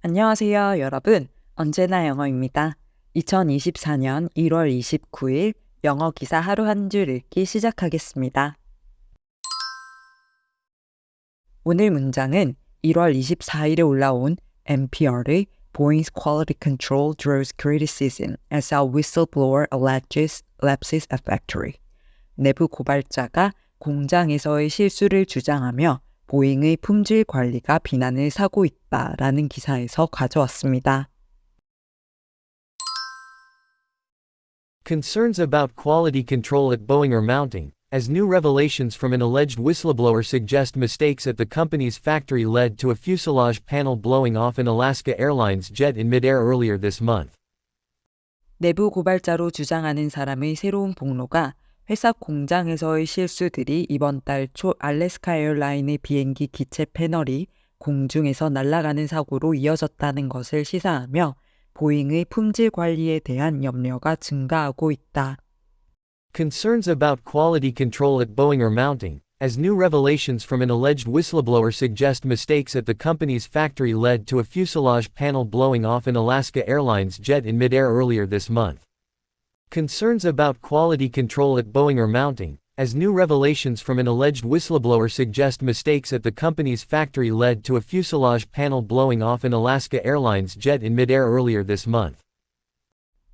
안녕하세요, 여러분. 언제나 영어입니다. 2024년 1월 29일 영어 기사 하루 한 줄 읽기 시작하겠습니다. 오늘 문장은 1월 24일에 올라온 NPR의 Boeing's quality control draws criticism as a whistleblower alleges lapses at factory. 내부 고발자가 공장에서의 실수를 주장하며 보잉의 품질 관리가 비난을 사고 있다라는 기사에서 가져왔습니다. Concerns about quality control at Boeing are mounting, as new revelations from an alleged whistleblower suggest mistakes at the company's factory led to a fuselage panel blowing off an Alaska Airlines jet in midair earlier this month. 내부 고발자로 주장하는 사람의 새로운 폭로가 회사 공장에서의 실수들이 이번 달 초 알래스카 에어라인의 비행기 기체 패널이 공중에서 날아가는 사고로 이어졌다는 것을 시사하며 보잉의 품질 관리에 대한 염려가 증가하고 있다. Concerns about quality control at Boeing are mounting, as new revelations from an alleged whistleblower suggest mistakes at the company's factory led to a fuselage panel blowing off an Alaska Airlines jet in midair earlier this month. Concerns about quality control at Boeing are mounting, as new revelations from an alleged whistleblower suggest mistakes at the company's factory led to a fuselage panel blowing off an Alaska Airlines jet in midair earlier this month.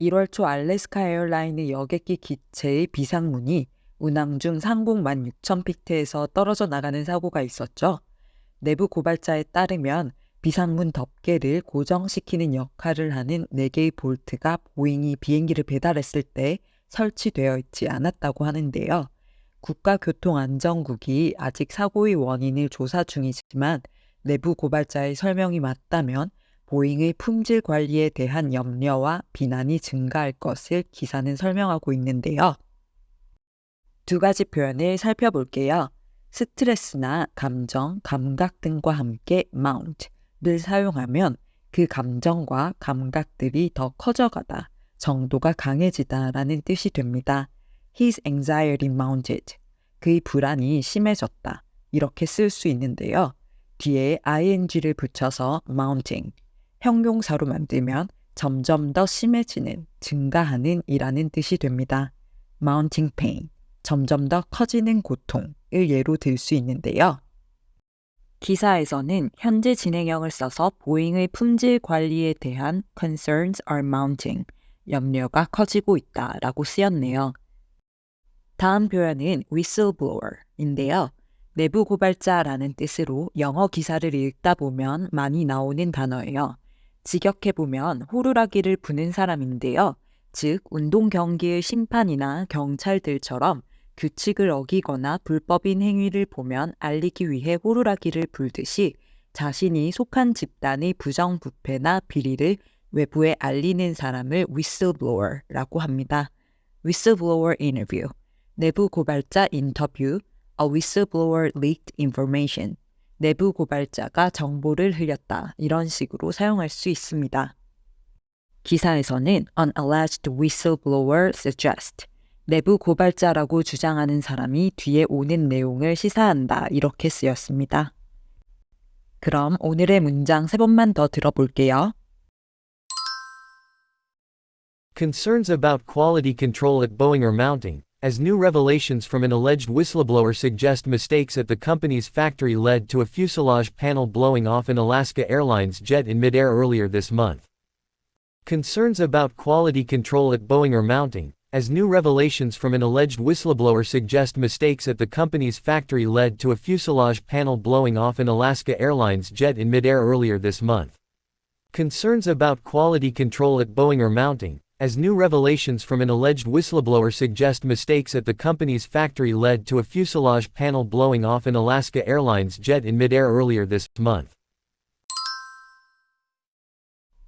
1월 초 알래스카 에어라인의 여객기 기체의 비상문이 운항 중 상공 16,000피트에서 떨어져 나가는 사고가 있었죠. 내부 고발자에 따르면 비상문 덮개를 고정시키는 역할을 하는 4개의 볼트가 보잉이 비행기를 배달했을 때 설치되어 있지 않았다고 하는데요. 국가교통안전국이 아직 사고의 원인을 조사 중이지만 내부 고발자의 설명이 맞다면 보잉의 품질 관리에 대한 염려와 비난이 증가할 것을 기사는 설명하고 있는데요. 두 가지 표현을 살펴볼게요. 스트레스나 감정, 감각 등과 함께 mount 를 사용하면 그 감정과 감각들이 더 커져가다, 정도가 강해지다 라는 뜻이 됩니다. His anxiety mounted. 그의 불안이 심해졌다. 이렇게 쓸 수 있는데요. 뒤에 ing를 붙여서 mounting, 형용사로 만들면 점점 더 심해지는, 증가하는 이라는 뜻이 됩니다. mounting pain, 점점 더 커지는 고통을 예로 들 수 있는데요. 기사에서는 현재 진행형을 써서 보잉의 품질 관리에 대한 concerns are mounting, 염려가 커지고 있다 라고 쓰였네요. 다음 표현은 whistleblower인데요. 내부 고발자라는 뜻으로 영어 기사를 읽다 보면 많이 나오는 단어예요. 직역해 보면 호루라기를 부는 사람인데요. 즉, 운동 경기의 심판이나 경찰들처럼 규칙을 어기거나 불법인 행위를 보면 알리기 위해 호루라기를 불듯이 자신이 속한 집단의 부정부패나 비리를 외부에 알리는 사람을 whistleblower라고 합니다. whistleblower interview, 내부 고발자 인터뷰, a whistleblower leaked information, 내부 고발자가 정보를 흘렸다 이런 식으로 사용할 수 있습니다. 기사에서는 an alleged whistleblower suggest, 내부 고발자라고 주장하는 사람이 뒤에 오는 내용을 시사한다 이렇게 쓰였습니다. 그럼 오늘의 문장 세 번만 더 들어볼게요. Concerns about quality control at Boeing are mounting, as new revelations from an alleged whistleblower suggest mistakes at the company's factory led to a fuselage panel blowing off an Alaska Airlines jet in midair earlier this month. Concerns about quality control at Boeing are mounting, as new revelations from an alleged whistleblower suggest mistakes at the company's factory led to a fuselage panel blowing off an Alaska Airlines jet in midair earlier this month. Concerns about quality control at Boeing are mounting, as new revelations from an alleged whistleblower suggest mistakes at the company's factory led to a fuselage panel blowing off an Alaska Airlines jet in midair earlier this month.